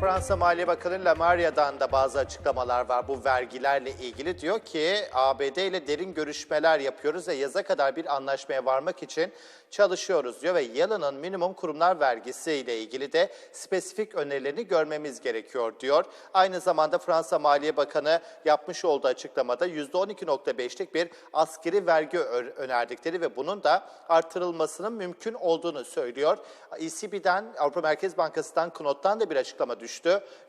Fransa Maliye Bakanı Lamaria'dan da bazı açıklamalar var bu vergilerle ilgili. Diyor ki ABD ile derin görüşmeler yapıyoruz ve yaza kadar bir anlaşmaya varmak için çalışıyoruz diyor ve Yalın'ın minimum kurumlar vergisi ile ilgili de spesifik önerilerini görmemiz gerekiyor diyor. Aynı zamanda Fransa Maliye Bakanı yapmış olduğu açıklamada %12.5'lik bir askeri vergi önerdikleri ve bunun da artırılmasının mümkün olduğunu söylüyor. ECB'den, Avrupa Merkez Bankası'ndan, Knot'tan da bir açıklama düştü.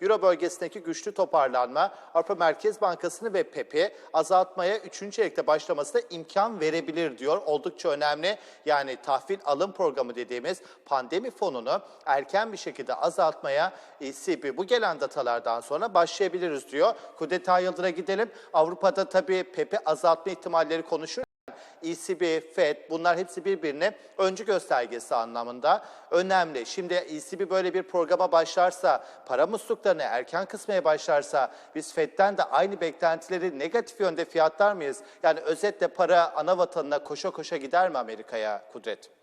Euro bölgesindeki güçlü toparlanma Avrupa Merkez Bankası'nı ve PEP'i azaltmaya 3. çeyrekte başlamasına imkan verebilir diyor. Oldukça önemli. Yani tahvil alım programı dediğimiz pandemi fonunu erken bir şekilde azaltmaya ECB bu gelen datalardan sonra başlayabiliriz diyor. Kudeta Yıldır'a gidelim. Avrupa'da tabii PEP'i azaltma ihtimalleri konuşuyor. ECB, FED bunlar hepsi birbirine öncü göstergesi anlamında önemli. Şimdi ECB böyle bir programa başlarsa, para musluklarını erken kısmaya başlarsa biz FED'den de aynı beklentileri negatif yönde fiyatlar mıyız? Yani özetle para ana vatanına koşa koşa gider mi Amerika'ya Kudret?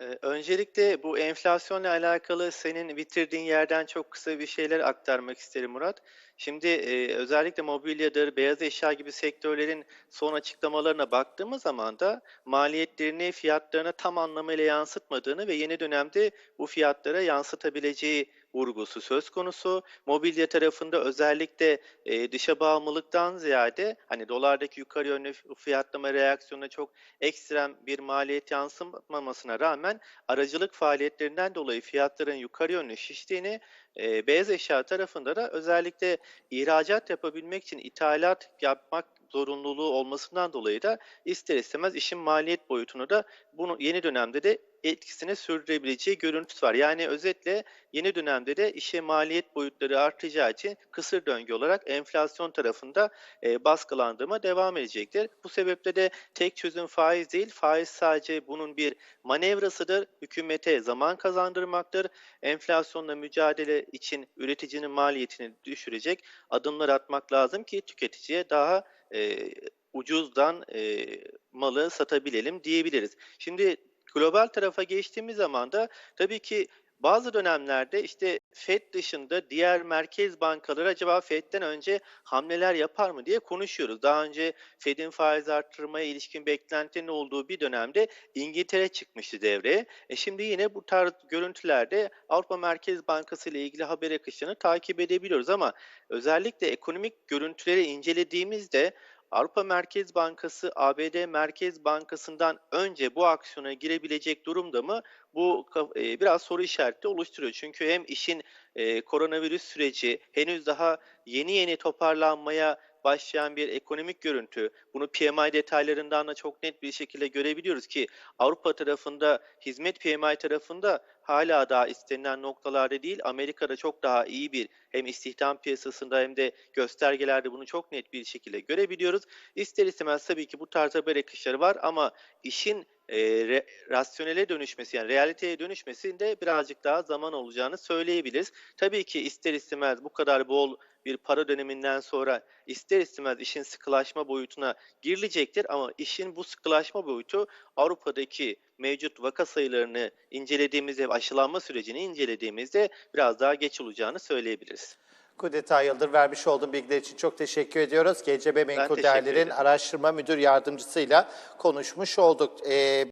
Ee, Öncelikle bu enflasyonla alakalı senin bitirdiğin yerden çok kısa bir şeyler aktarmak isterim Murat. Şimdi e, özellikle mobilyadır, beyaz eşya gibi sektörlerin son açıklamalarına baktığımız zaman da maliyetlerini fiyatlarına tam anlamıyla yansıtmadığını ve yeni dönemde bu fiyatlara yansıtabileceği vurgusu söz konusu. Mobilya tarafında özellikle e, dışa bağımlılıktan ziyade hani dolardaki yukarı yönlü fiyatlama reaksiyonuna çok ekstrem bir maliyet yansımamasına rağmen aracılık faaliyetlerinden dolayı fiyatların yukarı yönlü şiştiğini, e, beyaz eşya tarafında da özellikle ihracat yapabilmek için ithalat yapmak zorunluluğu olmasından dolayı da ister istemez işin maliyet boyutunu da bunu yeni dönemde de etkisini sürdürebileceği görüntüsü var. Yani özetle yeni dönemde de işe maliyet boyutları artacağı için kısır döngü olarak enflasyon tarafında e, baskılandırma devam edecektir. Bu sebeple de tek çözüm faiz değil, faiz sadece bunun bir manevrasıdır. Hükümete zaman kazandırmaktır. Enflasyonla mücadele için üreticinin maliyetini düşürecek adımlar atmak lazım ki tüketiciye daha e, ucuzdan e, malı satabilelim diyebiliriz. Şimdi global tarafa geçtiğimiz zaman da tabii ki bazı dönemlerde işte FED dışında diğer merkez bankaları acaba FED'den önce hamleler yapar mı diye konuşuyoruz. Daha önce FED'in faiz arttırmaya ilişkin beklentinin olduğu bir dönemde İngiltere çıkmıştı devreye. E şimdi yine bu tarz görüntülerde Avrupa Merkez Bankası ile ilgili haber akışını takip edebiliyoruz ama özellikle ekonomik görüntüleri incelediğimizde Avrupa Merkez Bankası ABD Merkez Bankası'ndan önce bu aksiyona girebilecek durumda mı? Bu e, biraz soru işareti oluşturuyor. Çünkü hem işin e, koronavirüs süreci henüz daha yeni yeni toparlanmaya başlayan bir ekonomik görüntü. Bunu PMI detaylarından da çok net bir şekilde görebiliyoruz ki Avrupa tarafında, hizmet PMI tarafında hala daha istenilen noktalarda değil. Amerika'da çok daha iyi bir hem istihdam piyasasında hem de göstergelerde bunu çok net bir şekilde görebiliyoruz. İster istemez tabii ki bu tarz haber akışları var ama işin e, re- rasyonele dönüşmesi yani realiteye dönüşmesinde birazcık daha zaman olacağını söyleyebiliriz. Tabii ki ister istemez bu kadar bol bir para döneminden sonra ister istemez işin sıkılaşma boyutuna girilecektir ama işin bu sıkılaşma boyutu Avrupa'daki mevcut vaka sayılarını incelediğimizde ve aşılanma sürecini incelediğimizde biraz daha geç olacağını söyleyebiliriz. Kudeta Yıldır vermiş olduğun bilgiler için çok teşekkür ediyoruz. GCB Menkul Değerler'in araştırma müdür yardımcısıyla konuşmuş olduk. Ee,